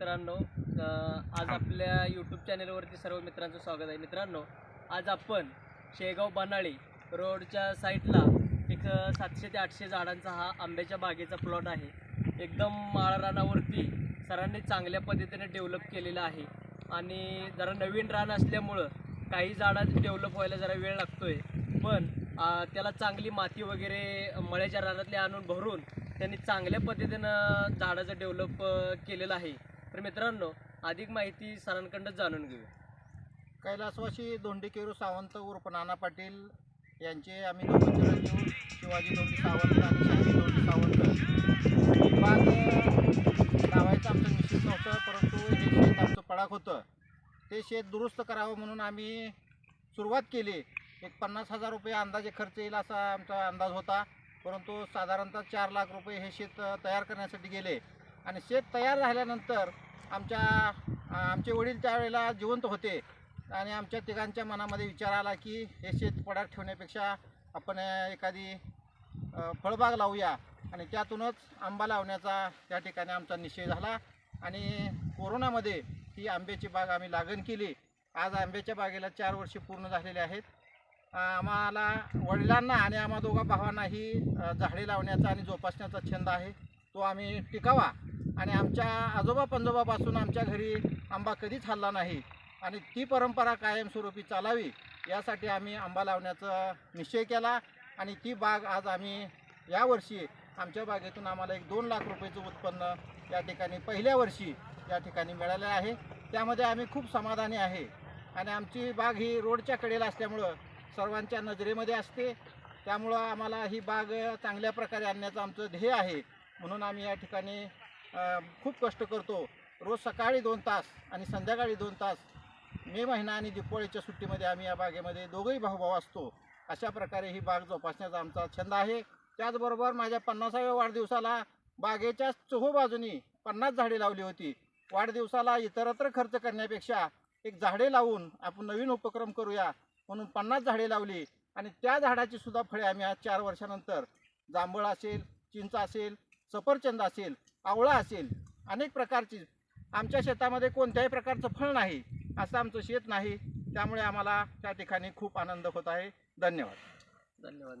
मित्रांनो आज आपल्या यूट्यूब चॅनेलवरती सर्व मित्रांचं स्वागत आहे. मित्रांनो आज आपण शेगाव बनाळी रोडच्या साईडला एक सातशे ते आठशे झाडांचा हा आंब्याच्या बागेचा प्लॉट आहे. एकदम माळरानावरती सरांनी चांगल्या पद्धतीने डेव्हलप केलेलं आहे. आणि जरा नवीन रान असल्यामुळं काही झाडं डेव्हलप व्हायला जरा वेळ लागतोय. पण अ, त्याला चांगली माती वगैरे मळ्याच्या रानातली आणून भरून त्यांनी चांगल्या पद्धतीनं झाडाचं डेव्हलप केलेलं आहे. तर मित्रांनो अधिक माहिती सरांकडनं जाणून घेऊया कैलासवासी धोंडेकेरू सावंत उर्फ नाना पाटील यांचे आम्ही दोघं शिवाजी धोंडी सावंत आणि शहाजी धोंडी सावंत. बाग लावायचं आमचं निश्चित नव्हतं परंतु हे शेत आमचं पडाक होतं. ते शेत दुरुस्त करावं म्हणून आम्ही सुरुवात केली. एक पन्नास हजार रुपये अंदाजे खर्च येईल असा आमचा अंदाज होता. परंतु साधारणतः चार लाख रुपये हे शेत तयार करण्यासाठी गेले. आणि शेत तयार झाल्यानंतर आमच्या आमचे वडील त्यावेळेला जिवंत होते. आणि आमच्या तिघांच्या मनामध्ये विचार आला की हे शेत पडात ठेवण्यापेक्षा आपण एखादी फळबाग लावूया. आणि त्यातूनच आंबा लावण्याचा त्या ठिकाणी आमचा निश्चय झाला. आणि कोरोनामध्ये ही आंब्याची बाग आम्ही लागण केली. आज आंब्याच्या बागेला चार वर्षे पूर्ण झालेले आहेत. आम्हाला वडिलांना आणि आम्हा दोघा भावांनाही झाडे लावण्याचा आणि जोपासण्याचा छंद आहे. तो आम्ही टिकावा. आणि आमच्या आजोबा पंजोबापासून आमच्या घरी आंबा कधीच हल्ला नाही. आणि ती परंपरा कायमस्वरूपी चालावी यासाठी आम्ही आंबा लावण्याचा निश्चय केला. आणि ती बाग आज आम्ही यावर्षी आमच्या बागेतून आम्हाला एक दोन लाख रुपयाचं उत्पन्न या ठिकाणी पहिल्या वर्षी या ठिकाणी मिळाले आहे. त्यामध्ये आम्ही खूप समाधानी आहे. आणि आमची बाग ही रोडच्या कडेला असल्यामुळं सर्वांच्या नजरेमध्ये असते. त्यामुळं आम्हाला ही बाग चांगल्या प्रकारे आणण्याचं आमचं ध्येय आहे. म्हणून आम्ही या ठिकाणी खूप कष्ट करतो. रोज सकाळी दोन तास आणि संध्याकाळी दोन तास मे महिना आणि दिपोळीच्या सुट्टीमध्ये आम्ही या बागेमध्ये दोघंही भाऊभाऊ असतो. अशा प्रकारे ही बाग जोपासण्याचा आमचा छंद आहे. त्याचबरोबर माझ्या पन्नासाव्या वाढदिवसाला बागेच्या चोहो बाजूनी पन्नास झाडे लावली होती. वाढदिवसाला इतरत्र खर्च करण्यापेक्षा एक झाडे लावून आपण नवीन उपक्रम करूया म्हणून पन्नास झाडे लावली आणि त्या झाडाची सुद्धा फळे आम्ही आज चार वर्षानंतर जांभळ असेल चिंच असेल सफरचंद असेल आवळा असेल अनेक प्रकारची आमच्या शेतामध्ये कोणत्याही प्रकारचं फळ नाही असं आमचं शेत नाही. त्यामुळे आम्हाला त्या ठिकाणी खूप आनंद होत आहे. धन्यवाद. धन्यवाद